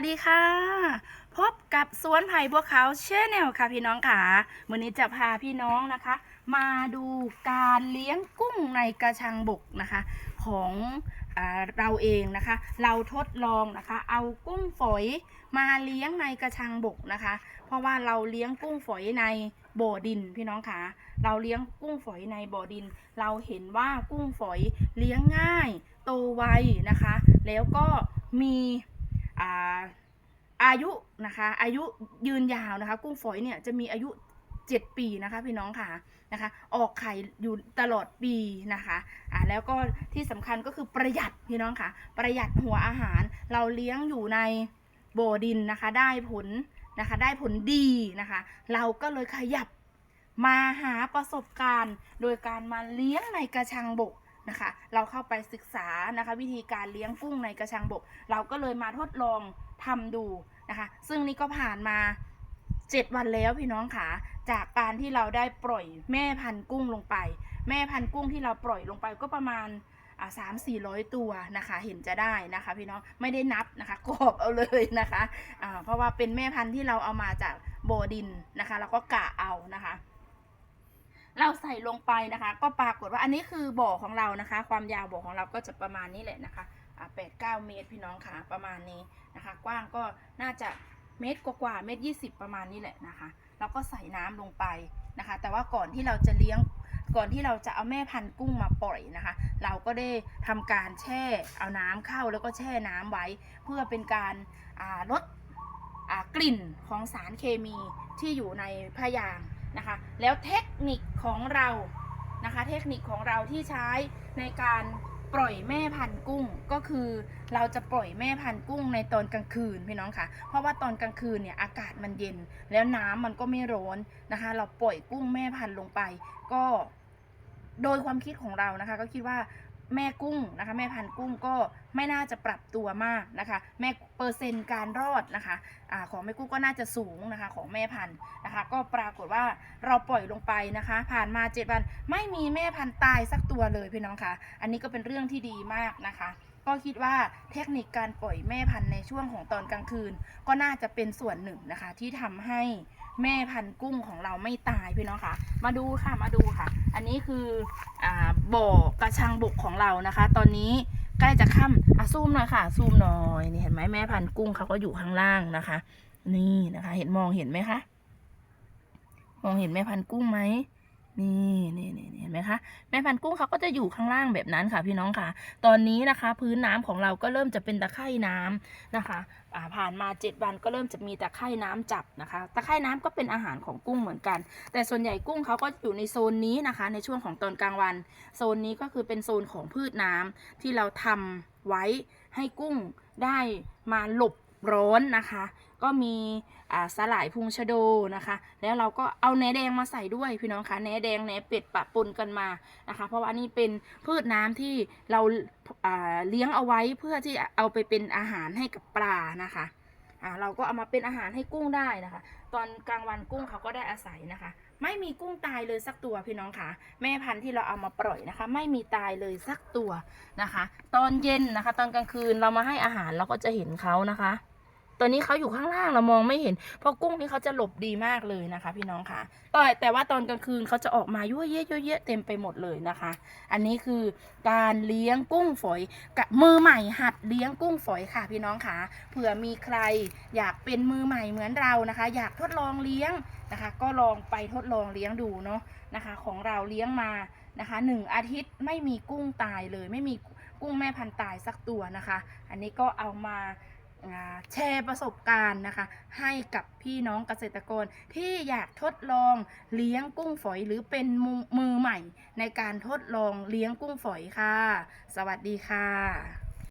วัสดีค่ะ พบกับสวนไผ่บัวขาวเชนแนลค่ะพี่น้องค่ะวันนี้จะพาพี่น้องนะคะ มาดูการเลี้ยงกุ้งในกระชังบกนะคะ ของอเราเองนะคะ เราทดลองนะคะ เอากุ้งฝอยมาเลี้ยงในกระชังบกนะคะ เพราะว่าเราเลี้ยงกุ้งฝอยในบ่อดินพี่น้องค่ะเราเลี้ยงกุ้งฝอยในบ่อดิน เราเห็นว่ากุ้งฝอยเลี้ยงง่าย โตไวนะคะ แล้วก็มี อายุนะคะ อายุยืนยาวนะคะ กุ้งฝอยเนี่ยจะมีอายุ 7 ปีนะคะพี่น้องค่ะนะคะ ออกไข่อยู่ตลอดปีนะคะอ่าแล้วก็ที่สำคัญก็คือประหยัดพี่น้องค่ะ ประหยัดหัวอาหาร เราเลี้ยงอยู่ในโบดินนะคะ ได้ผลนะคะ ได้ผลดีนะคะ เราก็เลยขยับมาหาประสบการณ์ โดยการมาเลี้ยงในกระชังบก นะคะ เราเข้าไปศึกษานะคะ วิธีการเลี้ยงกุ้งในกระชังบก เราก็เลยมาทดลองทำดูนะคะ ซึ่งนี่ก็ผ่านมา7วันแล้วพี่น้องค่ะจากการที่เราได้ปล่อยแม่พันธุ์กุ้งลงไป แม่พันธุ์กุ้งที่เราปล่อยลงไปก็ประมาณอ่าสามสี่ร้อยตัวนะคะ เห็นจะได้นะคะ พี่น้องไม่ได้นับนะคะกรอบเอาเลยนะคะอ่าเพราะว่าเป็นแม่พันธุ์ที่เราเอามาจากโบอดินนะคะ แล้วก็กะเอานะคะ เราใส่ลงไปนะคะ ก็ปรากฏว่าอันนี้คือบ่อของเรานะคะ ความยาวบ่อของเราก็จะประมาณนี้แหละนะคะแปดเก้าเมตรพี่น้องค่ะประมาณนี้นะคะ กว้างก็น่าจะเมตรกว่าๆเมตรยี่สิบประมาณนี้แหละนะคะแล้วก็ใส่น้ำลงไปนะคะ แต่ว่าก่อนที่เราจะเลี้ยงก่อนที่เราจะเอาแม่พันธุ์กุ้งมาปล่อยนะคะ เราก็ได้ทำการแช่เอาน้ำเข้าแล้วก็แช่น้ำไว้ เพื่อเป็นการลดกลิ่นของสารเคมีที่อยู่ในพยาง นะคะ แล้วเทคนิคของเรานะคะ เทคนิคของเราที่ใช้ในการปล่อยแม่พันธุ์กุ้งก็คือเราจะปล่อยแม่พันธุ์กุ้งในตอนกลางคืนพี่น้องค่ะ เพราะว่าตอนกลางคืนเนี่ยอากาศมันเย็น แล้วน้ำมันก็ไม่ร้อนนะคะ เราปล่อยกุ้งแม่พันธุ์ลงไป ก็โดยความคิดของเรานะคะ ก็คิดว่า แม่กุ้งนะคะ แม่พันกุ้งก็ไม่น่าจะปรับตัวมากนะคะ แม่เปอร์เซ็นต์การรอดนะคะอะของแม่กุ้งก็น่าจะสูงนะคะของแม่พันนะคะ ก็ปรากฏว่าเราปล่อยลงไปนะคะ ผ่านมาเจ็ดวันไม่มีแม่พันตายสักตัวเลยพี่น้องคะอันนี้ก็เป็นเรื่องที่ดีมากนะคะ ก็คิดว่าเทคนิคการปล่อยแม่พันธุ์ในช่วงของตอนกลางคืน ก็น่าจะเป็นส่วนหนึ่งนะคะ ที่ทำให้แม่พันธุ์กุ้งของเราไม่ตายพี่น้องคะมาดูค่ะมาดูค่ะ อันนี้คืออบ่อกระชังบกของเรานะคะ ตอนนี้ใกล้จะค่ำอะซูมหน่อยค่ะ ซูมหน่อยนี่เห็นไหมแม่พันธุ์กุ้งเขาก็อยู่ข้างล่างนะคะ นี่นะคะ เห็นมองเห็นไหมคะมองเห็นแม่พันธุ์กุ้งไหม นี่นี่นี่เห็นไหมคะแม่พันธุ์กุ้งเขาก็จะอยู่ข้างล่างแบบนั้นค่ะพี่น้องค่ะ ตอนนี้นะคะ พื้นน้ำของเราก็เริ่มจะเป็นตะไคร่น้ำนะคะอ่าผ่านมา7วันก็เริ่มจะมีตะไคร่น้ำจับนะคะตะไคร่น้ำก็เป็นอาหารของกุ้งเหมือนกัน แต่ส่วนใหญ่กุ้งเขาก็อยู่ในโซนนี้นะคะ ในช่วงของตอนกลางวัน โซนนี้ก็คือเป็นโซนของพืชน้ำที่เราทำไว้ให้กุ้งได้มาหลบร้อนนะคะ ก็มีอ่าสลายพุงชะโดนะคะ แล้วเราก็เอาแหนแดงมาใส่ด้วยพี่น้องคะแหนแดงแหนเป็ดปะปนกันมานะคะ เพราะว่านนี้เป็นพืชน้ำที่เราเลี้ยงเอาไว้เพื่อที่เอาไปเป็นอาหารให้กับปลานะคะอ่าเราก็เอามาเป็นอาหารให้กุ้งได้นะคะ ตอนกลางวันกุ้งเขาก็ได้อาศัยนะคะ ไม่มีกุ้งตายเลยสักตัวพี่น้องค่ะ แม่พันธุ์ที่เราเอามาปล่อยนะคะ ไม่มีตายเลยสักตัวนะคะ ตอนเย็นนะคะ ตอนกลางคืนเรามาให้อาหารเราก็จะเห็นเขานะคะ ตอนนี้เขาอยู่ข้างล่างเรามองไม่เห็น เพราะกุ้งนี่เขาจะหลบดีมากเลยนะคะ พี่น้องค่ะต่อแต่ว่าตอนกลางคืนเขาจะออกมายั่วเยะยั่วเยะเต็มไปหมดเลยนะคะ อันนี้คือการเลี้ยงกุ้งฝอยกับมือใหม่หัดเลี้ยงกุ้งฝอยค่ะ พี่น้องค่ะเผื่อมีใครอยากเป็นมือใหม่เหมือนเรานะคะ อยากทดลองเลี้ยงนะคะ ก็ลองไปทดลองเลี้ยงดูเนาะนะคะ ของเราเลี้ยงมานะคะหนึ่งอาทิตย์ไม่มีกุ้งตายเลย ไม่มีกุ้งแม่พันธุ์ตายสักตัวนะคะ อันนี้ก็เอามา แชร์ประสบการณ์นะคะ ให้กับพี่น้องเกษตรกรที่อยากทดลองเลี้ยงกุ้งฝอยหรือเป็นมือมือใหม่ในการทดลองเลี้ยงกุ้งฝอยค่ะ สวัสดีค่ะ